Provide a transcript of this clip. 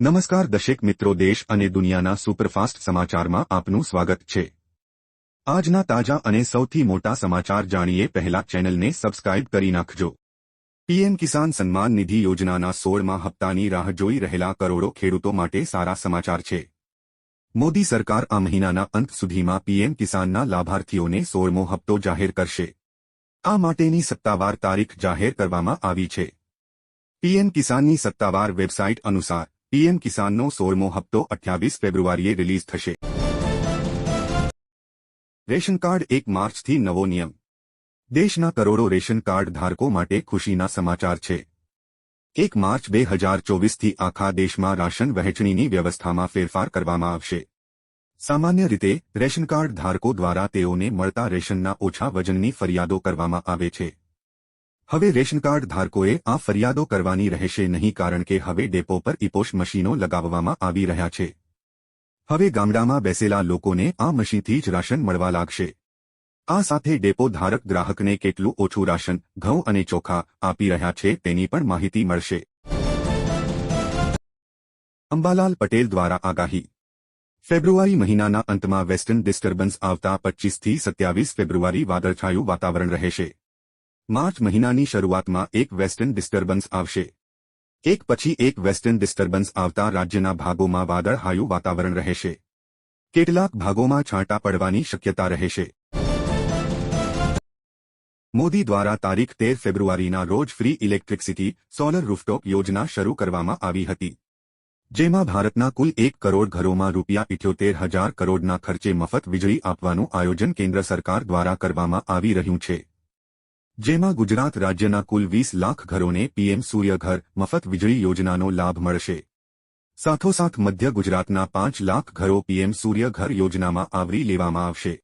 નમસ્કાર દશેક મિત્રો, દેશ અને દુનિયાના સુપરફાસ્ટ સમાચારમાં આપનું સ્વાગત છે. આજના તાજા અને સૌથી મોટા સમાચાર જાણીએ પહેલા ચેનલને સબસ્ક્રાઇબ કરી નાખજો. પીએમ કિસાન સન્માન નિધિ યોજનાના સોળમાં હપ્તાની રાહ જોઈ રહેલા કરોડો ખેડૂતો માટે સારા સમાચાર છે. મોદી સરકાર આ મહિનાના અંત સુધીમાં પીએમ કિસાનના લાભાર્થીઓને સોળમો હપ્તો જાહેર કરશે. આ માટેની સત્તાવાર તારીખ જાહેર કરવામાં આવી છે. પીએમ કિસાનની સત્તાવાર વેબસાઇટ અનુસાર પીએમ કિસાનનો સોળમો હપ્તો અઠ્યાવીસ ફેબ્રુઆરીએ રિલીઝ થશે. રેશન કાર્ડ એક માર્ચથી નવો નિયમ. દેશના કરોડો રેશન કાર્ડ ધારકો માટે ખુશીના સમાચાર છે. એક માર્ચ બે હજાર ચોવીસથી આખા દેશમાં રાશન વહેંચણીની વ્યવસ્થામાં ફેરફાર કરવામાં આવશે. સામાન્ય રીતે, રેશન કાર્ડ ધારકો દ્વારા તેઓને મળતા રેશનના ઓછા વજનની ફરિયાદો કરવામાં આવે છે. હવે રેશન કાર્ડ ધારકોએ આ ફરિયાદો કરવાની રહેશે નહીં કારણ કે હવે ડેપો પર ઇપોશ મશીનો લગાવવામાં આવી રહ્યા છે. હવે ગામડામાં બેસેલા લોકોને આ મશીનથી જ રાશન મળવા લાગશે. આ સાથે ડેપો ધારક ગ્રાહકને કેટલું ઓછું રાશન, ઘઉં અને ચોખા આપી રહ્યા છે તેની પણ માહિતી મળશે. અંબાલાલ પટેલ દ્વારા આગાહી. ફેબ્રુઆરી મહિનાના અંતમાં વેસ્ટર્ન ડિસ્ટર્બન્સ આવતા પચ્ચીસથી સત્યાવીસ ફેબ્રુઆરી વાદળછાયું વાતાવરણ રહેશે. માર્ચ મહિનાની શરૂઆતમાં એક વેસ્ટર્ન ડિસ્ટર્બન્સ આવશે. એક પછી એક વેસ્ટર્ન ડિસ્ટર્બન્સ આવતા રાજ્યના ભાગોમાં વાદળહાયું વાતાવરણ રહેશે. કેટલાક ભાગોમાં છાંટા પડવાની શક્યતા રહેશે. મોદી દ્વારા તારીખ તેર ફેબ્રુઆરીના રોજ ફ્રી ઇલેક્ટ્રિસિટી, સોલર રૂફટોપ યોજના શરૂ કરવામાં આવી હતી. જેમાં ભારતના કુલ એક કરોડ ઘરોમાં રૂપિયા ઇઠ્યોતેર હજાર કરોડના ખર્ચે મફત વીજળી આપવાનું આયોજન કેન્દ્ર સરકાર દ્વારા કરવામાં આવી રહ્યું છે. જેમાં ગુજરાત રાજ્યના કુલ વીસ લાખ ઘરોને પીએમ સૂર્યઘર મફત વીજળી યોજનાનો લાભ મળશે. સાથોસાથ મધ્ય ગુજરાતના પાંચ લાખ ઘરો પીએમ સૂર્યઘર યોજનામાં આવરી લેવામાં આવશે.